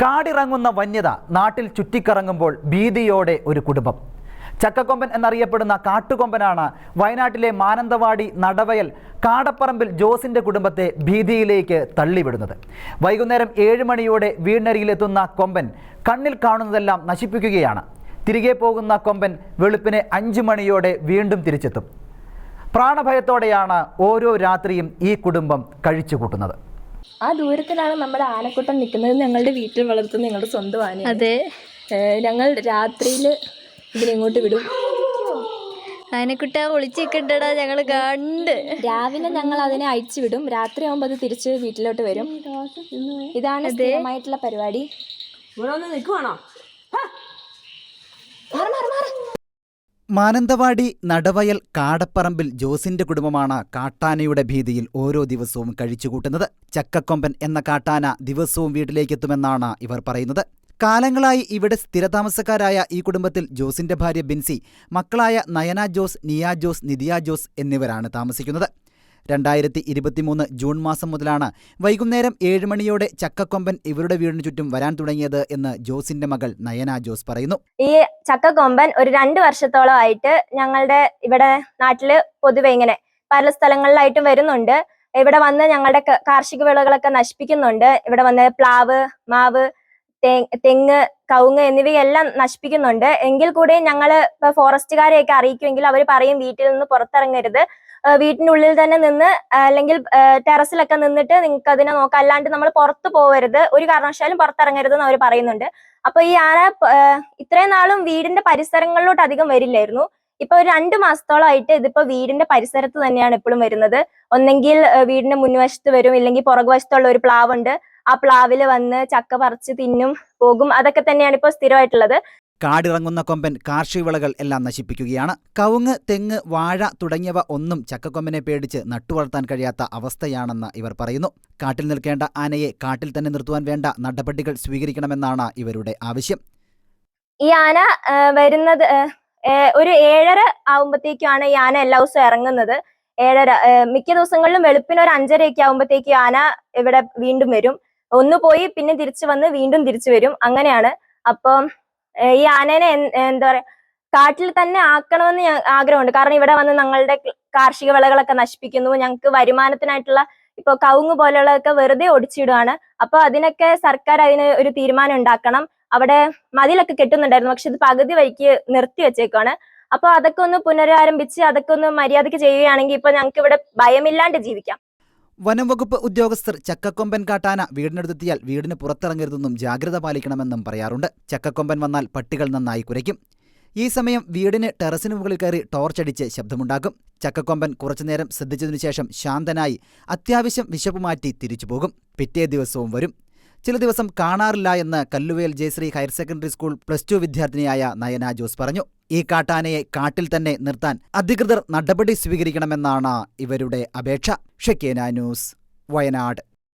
കാടിറങ്ങുന്ന വന്യത നാട്ടിൽ ചുറ്റിക്കറങ്ങുമ്പോൾ ഭീതിയോടെ ഒരു കുടുംബം. ചക്കക്കൊമ്പൻ എന്നറിയപ്പെടുന്ന കാട്ടുകൊമ്പനാണ് വയനാട്ടിലെ മാനന്തവാടി നടവയൽ കാടപ്പറമ്പിൽ ജോസിന്റെ കുടുംബത്തെ ഭീതിയിലേക്ക് തള്ളിവിടുന്നത്. വൈകുന്നേരം ഏഴ് മണിയോടെ വീടിനരികിലെത്തുന്ന കൊമ്പൻ കണ്ണിൽ കാണുന്നതെല്ലാം നശിപ്പിക്കുകയാണ്. തിരികെ പോകുന്ന കൊമ്പൻ വെളുപ്പിന് അഞ്ച് മണിയോടെ വീണ്ടും തിരിച്ചെത്തും. പ്രാണഭയത്തോടെയാണ് ഓരോ രാത്രിയും ഈ കുടുംബം കഴിച്ചുകൂട്ടുന്നത്. ആ ദൂരത്തിലാണ് നമ്മുടെ ആനക്കൂട്ടം നിൽക്കുന്നത്. ഞങ്ങളുടെ വീട്ടിൽ വളർത്തുന്ന ഞങ്ങളുടെ സ്വന്തം ആന അതെ. ഞങ്ങൾ രാത്രിയിൽ ഇതിനിങ്ങോട്ട് വിടും. ആനക്കുട്ട ഒളിച്ചിക്കണ്ടടാ ഞങ്ങൾ കണ്ട്. രാവിലെ ഞങ്ങൾ അതിനെ അയച്ചു വിടും. രാത്രി ആകുമ്പോൾ അത് തിരിച്ച് വീട്ടിലോട്ട് വരും. ഇതാണ് സ്ഥിരമായിട്ടുള്ള പരിപാടി. മാനന്തവാടി നടവയൽ കാടപ്പറമ്പിൽ ജോസിന്റെ കുടുംബമാണ് കാട്ടാനയുടെ ഭീതിയിൽ ഓരോ ദിവസവും കഴിച്ചുകൂട്ടുന്നത്. ചക്കക്കൊമ്പൻ എന്ന കാട്ടാന ദിവസവും വീട്ടിലേക്കെത്തുമെന്നാണ് ഇവർ പറയുന്നത്. കാലങ്ങളായി ഇവിടെ സ്ഥിരതാമസക്കാരായ ഈ കുടുംബത്തിൽ ജോസിന്റെ ഭാര്യ ബിൻസി മക്കളായ നയന ജോസ് നിയ ജോസ് നിതിയ ജോസ് എന്നിവരാണ് താമസിക്കുന്നത്. രണ്ടായിരത്തി ഇരുപത്തിമൂന്ന് ജൂൺ മാസം മുതലാണ് വൈകുന്നേരം ഏഴ് മണിയോടെ ചക്കക്കൊമ്പൻ ഇവരുടെ വീടിനു ചുറ്റും വരാൻ തുടങ്ങിയത് എന്ന് ജോസിന്റെ മകൾ നയന ജോസ് പറയുന്നു. ഈ ചക്കക്കൊമ്പൻ ഒരു രണ്ട് വർഷത്തോളമായിട്ട് ഞങ്ങളുടെ ഇവിടെ നാട്ടിൽ പൊതുവെ ഇങ്ങനെ പല സ്ഥലങ്ങളിലായിട്ടും വരുന്നുണ്ട്. ഇവിടെ വന്ന് ഞങ്ങളുടെ കാർഷിക വിളകളൊക്കെ നശിപ്പിക്കുന്നുണ്ട്. ഇവിടെ വന്ന് പ്ലാവ് മാവ് തെങ്ങ് കവുങ്ങ് എന്നിവയെല്ലാം നശിപ്പിക്കുന്നുണ്ട്. എങ്കിൽ കൂടി ഞങ്ങൾ ഇപ്പൊ ഫോറസ്റ്റുകാരെയൊക്കെ അറിയിക്കുമെങ്കിൽ അവർ പറയും വീട്ടിൽ നിന്ന് പുറത്തിറങ്ങരുത്. വീട്ടിനുള്ളിൽ തന്നെ നിന്ന് അല്ലെങ്കിൽ ടെറസിലൊക്കെ നിന്നിട്ട് നിങ്ങൾക്ക് അതിനെ നോക്കാം. അല്ലാണ്ട് നമ്മൾ പുറത്തു പോകരുത് ഒരു കാരണവശാലും പുറത്തിറങ്ങരുത് എന്ന് അവർ പറയുന്നുണ്ട്. അപ്പൊ ഈ ആന ഇത്രയും നാളും വീടിന്റെ പരിസരങ്ങളിലോട്ട് അധികം വരില്ലായിരുന്നു. ഇപ്പൊ ഒരു രണ്ടു മാസത്തോളമായിട്ട് ഇതിപ്പോ വീടിന്റെ പരിസരത്ത് തന്നെയാണ് എപ്പോഴും വരുന്നത്. ഒന്നെങ്കിൽ വീടിന്റെ മുൻവശത്ത് വരും. ഇല്ലെങ്കിൽ പുറകുവശത്തുള്ള ഒരു പ്ലാവുണ്ട്. ആ പ്ലാവിൽ വന്ന് ചക്ക പറിച്ച് തിന്നും പോകും. അതൊക്കെ തന്നെയാണ് ഇപ്പോൾ സ്ഥിരമായിട്ടുള്ളത്. കാടിറങ്ങുന്ന കൊമ്പൻ കാർഷിക വിളകൾ എല്ലാം നശിപ്പിക്കുകയാണ്. കവുങ്ങ് തെങ്ങ് വാഴ തുടങ്ങിയവ ഒന്നും ചക്കക്കൊമ്പനെ പേടിച്ച് നട്ടുവളർത്താൻ കഴിയാത്ത അവസ്ഥയാണെന്ന് ഇവർ പറയുന്നു. കാട്ടിൽ നിൽക്കേണ്ട ആനയെ കാട്ടിൽ തന്നെ നിർത്തുവാൻ വേണ്ട നടപടികൾ സ്വീകരിക്കണമെന്നാണ് ഇവരുടെ ആവശ്യം. ഈ ആന വരുന്നത് ഒരു ഏഴര ആവുമ്പോഴത്തേക്കാണ് ഈ ആന എല്ലാ ദിവസവും ഇറങ്ങുന്നത്. ഏഴര മിക്ക ദിവസങ്ങളിലും വെളുപ്പിന് ഒരു അഞ്ചരയൊക്കെ ആവുമ്പോഴത്തേക്ക് ആന ഇവിടെ വീണ്ടും വരും. ഒന്ന് പോയി പിന്നെ തിരിച്ചു വന്ന് വീണ്ടും തിരിച്ചു വരും. അങ്ങനെയാണ്. അപ്പം ഈ ആനേനെ എന്താ പറയാ കാട്ടിൽ തന്നെ ആക്കണമെന്ന് ആഗ്രഹമുണ്ട്. കാരണം ഇവിടെ വന്ന് ഞങ്ങളുടെ കാർഷിക വിളകളൊക്കെ നശിപ്പിക്കുന്നു. ഞങ്ങൾക്ക് വരുമാനത്തിനായിട്ടുള്ള ഇപ്പൊ കവുങ്ങ് പോലെയുള്ളതൊക്കെ വെറുതെ ഒടിച്ചിടുകയാണ് അപ്പൊ അതിനൊക്കെ സർക്കാർ അതിന് ഒരു തീരുമാനം ഉണ്ടാക്കണം. അവിടെ മതിലൊക്കെ കെട്ടുന്നുണ്ടായിരുന്നു. പക്ഷെ ഇത് പകുതി വഴിക്ക് നിർത്തി വെച്ചേക്കാണ് അപ്പൊ അതൊക്കെ ഒന്ന് പുനരാരംഭിച്ച് അതൊക്കെ ഒന്ന് മര്യാദയ്ക്ക് ചെയ്യുകയാണെങ്കിൽ ഇപ്പൊ ഞങ്ങൾക്ക് ഇവിടെ ഭയമില്ലാണ്ട് ജീവിക്കാം. വനം വകുപ്പ് ഉദ്യോഗസ്ഥർ ചക്കക്കൊമ്പൻ കാട്ടാന വീടിനടുത്തെത്തിയാൽ വീടിന് പുറത്തിറങ്ങരുതെന്നും ജാഗ്രത പാലിക്കണമെന്നും പറയാറുണ്ട്. ചക്കക്കൊമ്പൻ വന്നാൽ പട്ടികൾ നന്നായി കുരയ്ക്കും. ഈ സമയം വീടിന് ടെറസിന് മുകളിൽ കയറി ടോർച്ചടിച്ച് ശബ്ദമുണ്ടാക്കും. ചക്കക്കൊമ്പൻ കുറച്ചുനേരം ശ്രദ്ധിച്ചതിനുശേഷം ശാന്തനായി അത്യാവശ്യം വിശപ്പ് മാറ്റി തിരിച്ചുപോകും. പിറ്റേ ദിവസവും വരും. ചില ദിവസം കാണാറില്ല എന്ന് Kalluvel Jayashree higher secondary school plus two വിദ്യാർത്ഥിനിയായ Nayana Jose പറഞ്ഞു. ഈ കാട്ടാനയെ കാട്ടിൽ തന്നെ നിർത്താൻ അധികൃതർ നടപടി സ്വീകരിക്കണമെന്നാണ് ഇവരുടെ അപേക്ഷ. ഷെക്കേന ന്യൂസ് വയനാട്.